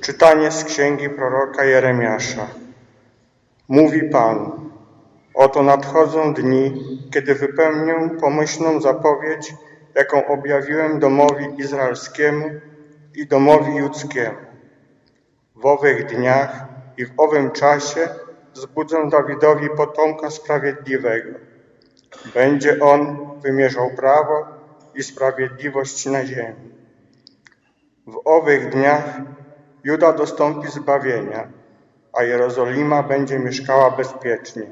Czytanie z księgi proroka Jeremiasza. Mówi Pan: Oto nadchodzą dni, kiedy wypełnię pomyślną zapowiedź, jaką objawiłem domowi izraelskiemu i domowi judzkiemu. W owych dniach i w owym czasie zbudzę Dawidowi potomka sprawiedliwego. Będzie on wymierzał prawo i sprawiedliwość na ziemi. W owych dniach Juda dostąpi zbawienia, a Jerozolima będzie mieszkała bezpiecznie.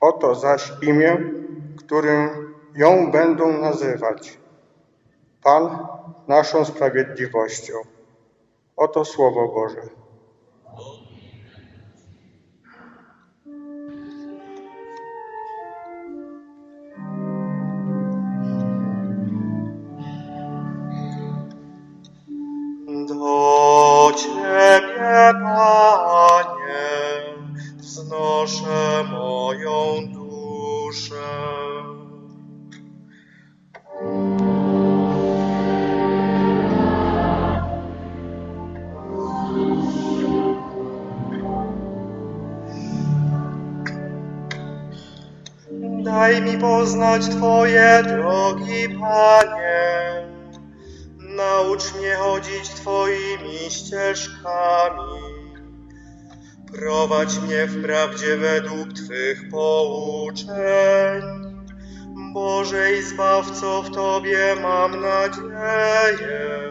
Oto zaś imię, którym ją będą nazywać. Pan naszą sprawiedliwością. Oto Słowo Boże. Poznać Twoje drogi, Panie. Naucz mnie chodzić Twoimi ścieżkami. Prowadź mnie w prawdzie według Twych pouczeń. Boże i Zbawco, w Tobie mam nadzieję.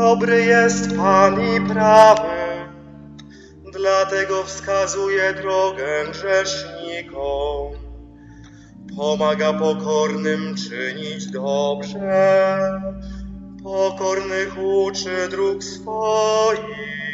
Dobry jest Pan i prawy, dlatego wskazuje drogę grzesznikom. Pomaga pokornym czynić dobrze, pokornych uczy dróg swoich.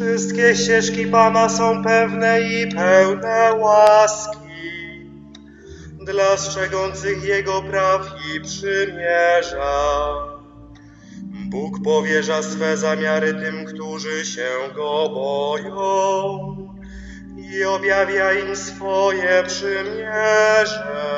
Wszystkie ścieżki Pana są pewne i pełne łaski dla strzegących Jego praw i przymierza. Bóg powierza swe zamiary tym, którzy się Go boją i objawia im swoje przymierze.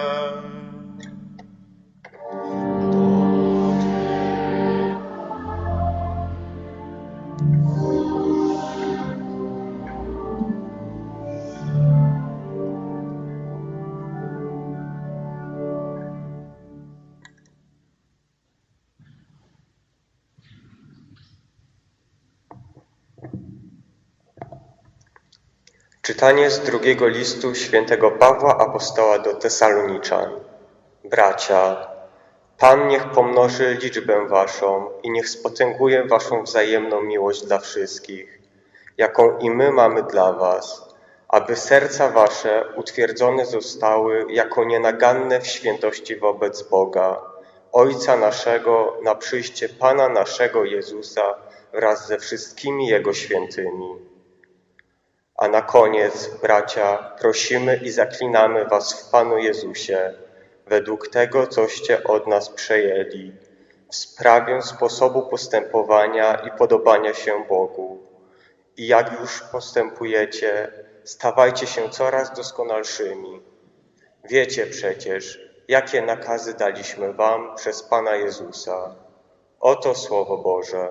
Czytanie z drugiego listu świętego Pawła Apostoła do Tesaloniczan. Bracia, Pan niech pomnoży liczbę waszą i niech spotęguje waszą wzajemną miłość dla wszystkich, jaką i my mamy dla was, aby serca wasze utwierdzone zostały jako nienaganne w świętości wobec Boga, Ojca naszego, na przyjście Pana naszego Jezusa wraz ze wszystkimi Jego świętymi. A na koniec, bracia, prosimy i zaklinamy Was w Panu Jezusie, według tego, coście od nas przejęli, w sprawie sposobu postępowania i podobania się Bogu. I jak już postępujecie, stawajcie się coraz doskonalszymi. Wiecie przecież, jakie nakazy daliśmy Wam przez Pana Jezusa. Oto Słowo Boże.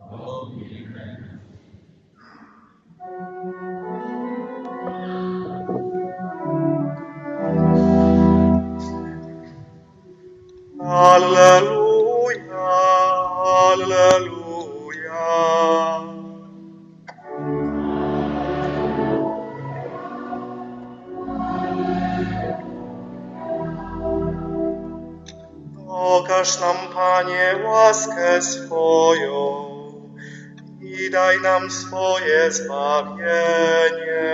Alleluja, swoje zbawienie.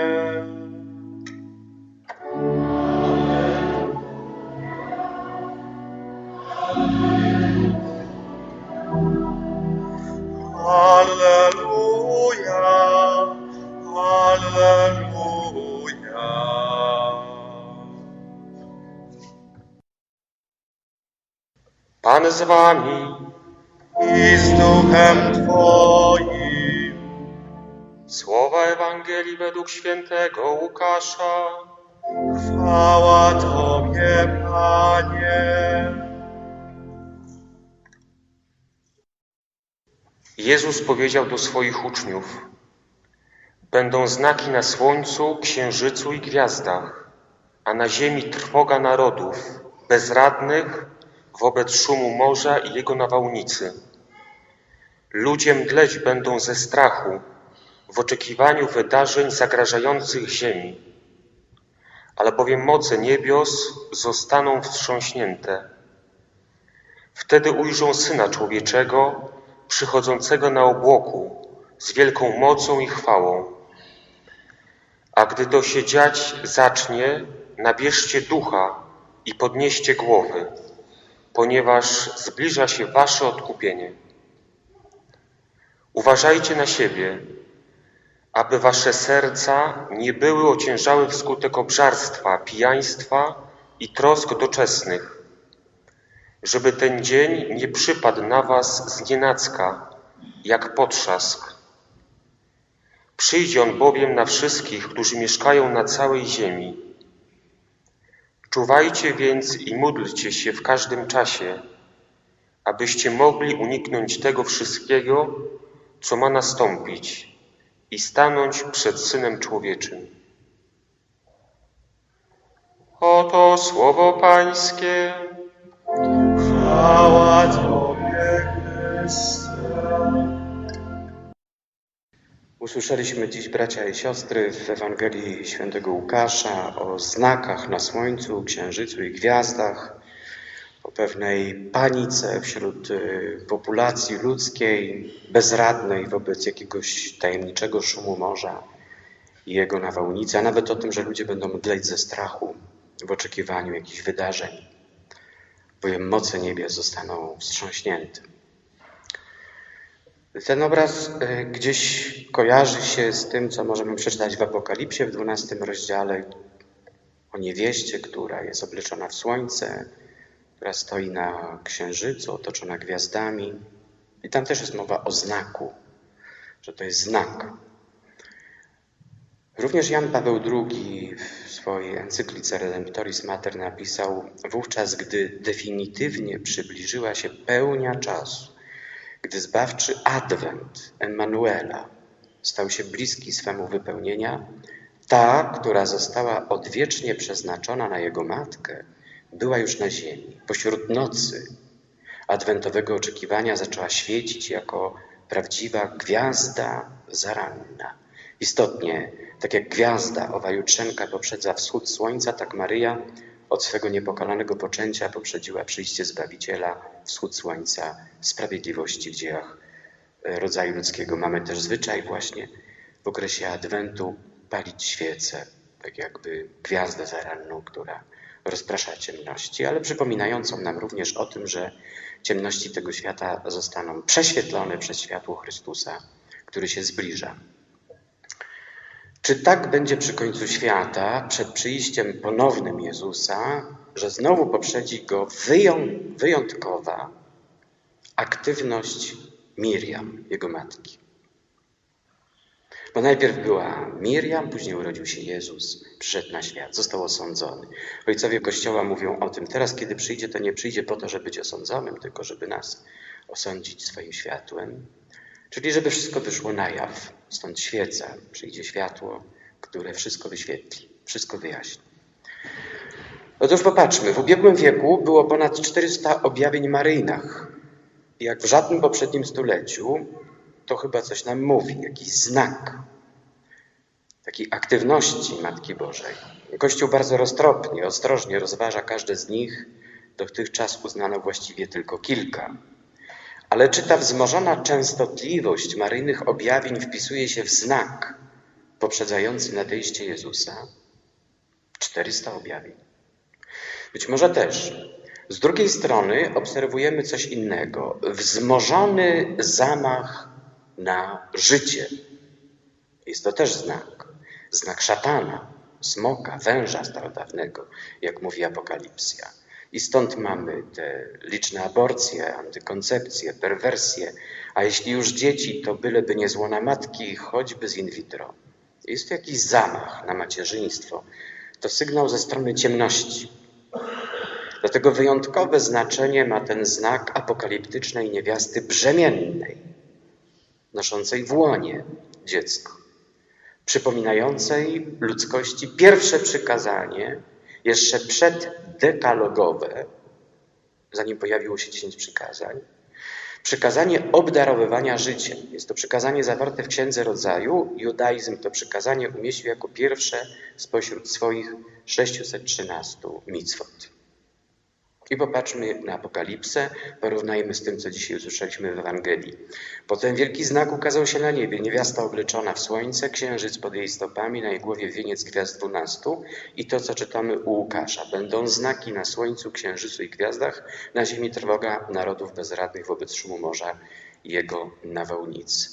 Alleluja, Pan z wami. I z duchem Twoim. Słowa Ewangelii według świętego Łukasza. Chwała Tobie, Panie. Jezus powiedział do swoich uczniów: Będą znaki na słońcu, księżycu i gwiazdach, a na ziemi trwoga narodów, bezradnych wobec szumu morza i jego nawałnicy. Ludzie mdleć będą ze strachu w oczekiwaniu wydarzeń zagrażających ziemi, albowiem moce niebios zostaną wstrząśnięte. Wtedy ujrzą Syna Człowieczego przychodzącego na obłoku z wielką mocą i chwałą. A gdy to się dziać zacznie, nabierzcie ducha i podnieście głowy, ponieważ zbliża się wasze odkupienie. Uważajcie na siebie, aby wasze serca nie były ociężałe wskutek obżarstwa, pijaństwa i trosk doczesnych, żeby ten dzień nie przypadł na was znienacka, jak potrzask. Przyjdzie on bowiem na wszystkich, którzy mieszkają na całej ziemi. Czuwajcie więc i módlcie się w każdym czasie, abyście mogli uniknąć tego wszystkiego, co ma nastąpić i stanąć przed Synem Człowieczym. Oto słowo Pańskie. Chwała Tobie, Chryste. Usłyszeliśmy dziś, bracia i siostry, w Ewangelii Świętego Łukasza o znakach na słońcu, księżycu i gwiazdach, o pewnej panice wśród y, populacji ludzkiej, bezradnej wobec jakiegoś tajemniczego szumu morza i jego nawałnicy, a nawet o tym, że ludzie będą mdleć ze strachu w oczekiwaniu jakichś wydarzeń, bowiem moce niebios zostaną wstrząśnięte. Ten obraz y, gdzieś kojarzy się z tym, co możemy przeczytać w Apokalipsie w 12 rozdziale o niewieście, która jest obleczona w słońce, która stoi na księżycu, otoczona gwiazdami. I tam też jest mowa o znaku, że to jest znak. Również Jan Paweł II w swojej encyklice Redemptoris Mater napisał: Wówczas, gdy definitywnie przybliżyła się pełnia czasu, gdy zbawczy adwent Emanuela stał się bliski swemu wypełnienia, ta, która została odwiecznie przeznaczona na jego matkę, była już na ziemi. Pośród nocy adwentowego oczekiwania zaczęła świecić jako prawdziwa gwiazda zaranna. Istotnie, tak jak gwiazda, owa jutrzenka poprzedza wschód słońca, tak Maryja od swego niepokalanego poczęcia poprzedziła przyjście Zbawiciela, wschód słońca, sprawiedliwości w dziejach e, rodzaju ludzkiego. Mamy też zwyczaj właśnie w okresie Adwentu palić świece, tak jakby gwiazdę zaranną, która rozprasza ciemności, ale przypominającą nam również o tym, że ciemności tego świata zostaną prześwietlone przez światło Chrystusa, który się zbliża. Czy tak będzie przy końcu świata, przed przyjściem ponownym Jezusa, że znowu poprzedzi go wyją- wyjątkowa aktywność Miriam, jego matki? Bo najpierw była Miriam, później urodził się Jezus, przyszedł na świat, został osądzony. Ojcowie Kościoła mówią o tym, teraz kiedy przyjdzie, to nie przyjdzie po to, żeby być osądzonym, tylko żeby nas osądzić swoim światłem, czyli żeby wszystko wyszło na jaw. Stąd świeca, przyjdzie światło, które wszystko wyświetli, wszystko wyjaśni. Otóż popatrzmy, w ubiegłym wieku było ponad 400 objawień maryjnych. Jak w żadnym poprzednim stuleciu, to chyba coś nam mówi, jakiś znak takiej aktywności Matki Bożej. Kościół bardzo roztropnie, ostrożnie rozważa każde z nich. Dotychczas uznano właściwie tylko kilka. Ale czy ta wzmożona częstotliwość maryjnych objawień wpisuje się w znak poprzedzający nadejście Jezusa? 400 objawień. Być może też. Z drugiej strony obserwujemy coś innego. Wzmożony zamach na życie. Jest to też znak. znak szatana, smoka, węża starodawnego, jak mówi Apokalipsja. I stąd mamy te liczne aborcje, antykoncepcje, perwersje, a jeśli już dzieci, to byleby nie złona matki, choćby z in vitro. Jest to jakiś zamach na macierzyństwo. To sygnał ze strony ciemności. Dlatego wyjątkowe znaczenie ma ten znak apokaliptycznej niewiasty brzemiennej, noszącej w łonie dziecko, przypominającej ludzkości pierwsze przykazanie, jeszcze przeddekalogowe, zanim pojawiło się dziesięć przykazań, przykazanie obdarowywania życiem. Jest to przykazanie zawarte w Księdze Rodzaju. Judaizm to przykazanie umieścił jako pierwsze spośród swoich 613 mitzvot. I popatrzmy na Apokalipsę, porównajmy z tym, co dzisiaj usłyszeliśmy w Ewangelii. Potem wielki znak ukazał się na niebie, niewiasta obleczona w słońce, księżyc pod jej stopami, na jej głowie wieniec gwiazd dwunastu i to, co czytamy u Łukasza. Będą znaki na słońcu, księżycu i gwiazdach, na ziemi trwoga narodów bezradnych wobec szumu morza i jego nawałnicy.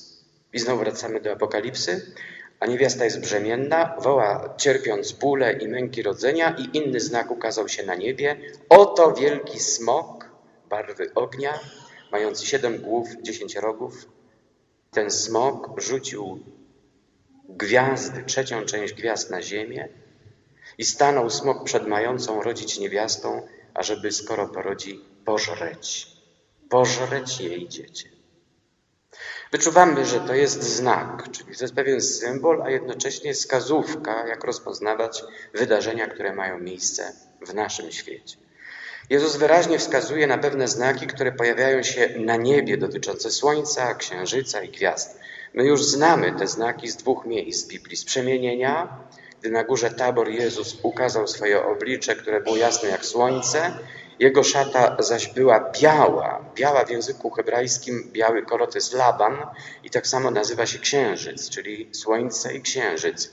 I znowu wracamy do Apokalipsy. A niewiasta jest brzemienna, woła cierpiąc bóle i męki rodzenia i inny znak ukazał się na niebie. Oto wielki smok barwy ognia, mający siedem głów, dziesięć rogów. Ten smok rzucił gwiazdy, trzecią część gwiazd na ziemię i stanął smok przed mającą rodzić niewiastą, ażeby skoro porodzi, pożreć, pożreć jej dziecię. Wyczuwamy, że to jest znak, czyli to jest pewien symbol, a jednocześnie wskazówka, jak rozpoznawać wydarzenia, które mają miejsce w naszym świecie. Jezus wyraźnie wskazuje na pewne znaki, które pojawiają się na niebie dotyczące Słońca, Księżyca i gwiazd. My już znamy te znaki z dwóch miejsc Biblii. Z przemienienia, gdy na górze Tabor Jezus ukazał swoje oblicze, które było jasne jak słońce, jego szata zaś była biała. Biała w języku hebrajskim, biały kolor to jest Laban i tak samo nazywa się księżyc, czyli słońce i księżyc.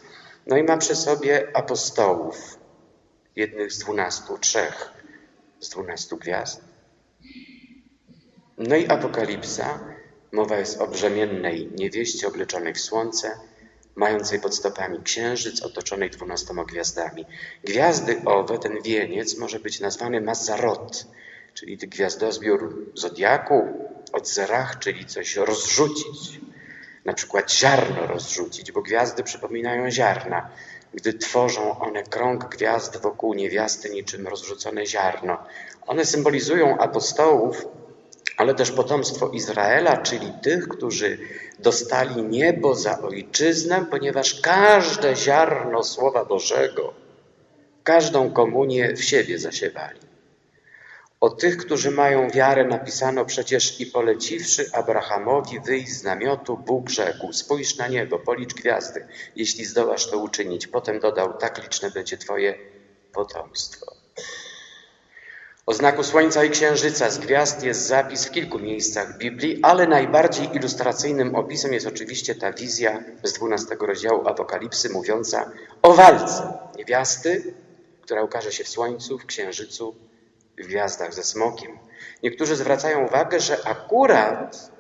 No i ma przy sobie apostołów, jednych z dwunastu, trzech z dwunastu gwiazd. No i apokalipsa, mowa jest o brzemiennej niewieście obleczonej w słońce, mającej pod stopami księżyc otoczonej dwunastoma gwiazdami. Gwiazdy owe, ten wieniec, może być nazwany Mazarot, czyli gwiazdozbiór zodiaku, od zerach, czyli coś rozrzucić. Na przykład ziarno rozrzucić, bo gwiazdy przypominają ziarna, gdy tworzą one krąg gwiazd wokół niewiasty niczym rozrzucone ziarno. One symbolizują apostołów, ale też potomstwo Izraela, czyli tych, którzy dostali niebo za ojczyznę, ponieważ każde ziarno Słowa Bożego, każdą komunię w siebie zasiewali. O tych, którzy mają wiarę, napisano przecież i poleciwszy Abrahamowi wyjść z namiotu, Bóg rzekł: Spójrz na niebo, policz gwiazdy, jeśli zdołasz to uczynić. Potem dodał: Tak liczne będzie Twoje potomstwo. O znaku Słońca i Księżyca z gwiazd jest zapis w kilku miejscach Biblii, ale najbardziej ilustracyjnym opisem jest oczywiście ta wizja z 12 rozdziału Apokalipsy mówiąca o walce niewiasty, która ukaże się w Słońcu, w Księżycu, w gwiazdach ze smokiem. Niektórzy zwracają uwagę, że akurat,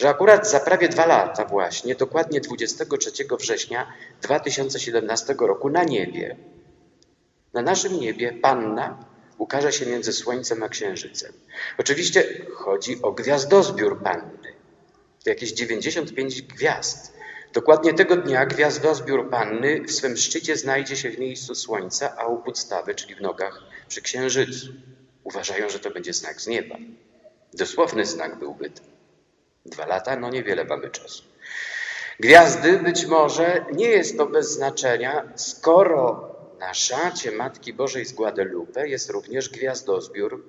że akurat za prawie dwa lata właśnie, dokładnie 23 września 2017 roku na niebie, na naszym niebie Panna ukaże się między Słońcem a Księżycem. Oczywiście chodzi o gwiazdozbiór Panny. Jakieś 95 gwiazd. Dokładnie tego dnia gwiazdozbiór Panny w swym szczycie znajdzie się w miejscu Słońca, a u podstawy, czyli w nogach przy Księżycu. Uważają, że to będzie znak z nieba. Dosłowny znak byłby to. Dwa lata, no niewiele mamy czasu. Gwiazdy być może nie jest to bez znaczenia, skoro na szacie Matki Bożej z Guadalupe jest również gwiazdozbiór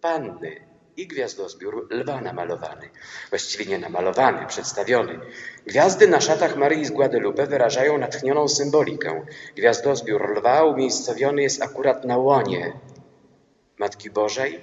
Panny i gwiazdozbiór lwa namalowany. Właściwie nie namalowany, przedstawiony. Gwiazdy na szatach Maryi z Guadalupe wyrażają natchnioną symbolikę. Gwiazdozbiór lwa umiejscowiony jest akurat na łonie Matki Bożej.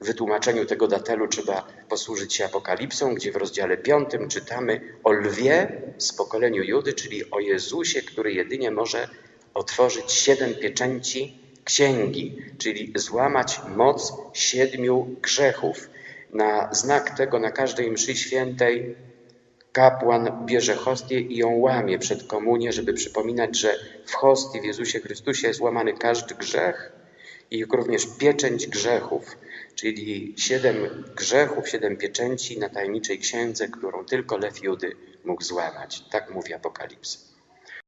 W wytłumaczeniu tego datelu trzeba posłużyć się Apokalipsą, gdzie w rozdziale piątym czytamy o lwie z pokoleniu Judy, czyli o Jezusie, który jedynie może otworzyć siedem pieczęci księgi, czyli złamać moc siedmiu grzechów. Na znak tego na każdej mszy świętej kapłan bierze hostię i ją łamie przed komunię, żeby przypominać, że w hostii w Jezusie Chrystusie jest łamany każdy grzech i również pieczęć grzechów, czyli siedem grzechów, siedem pieczęci na tajemniczej księdze, którą tylko lew Judy mógł złamać. Tak mówi Apokalipsa.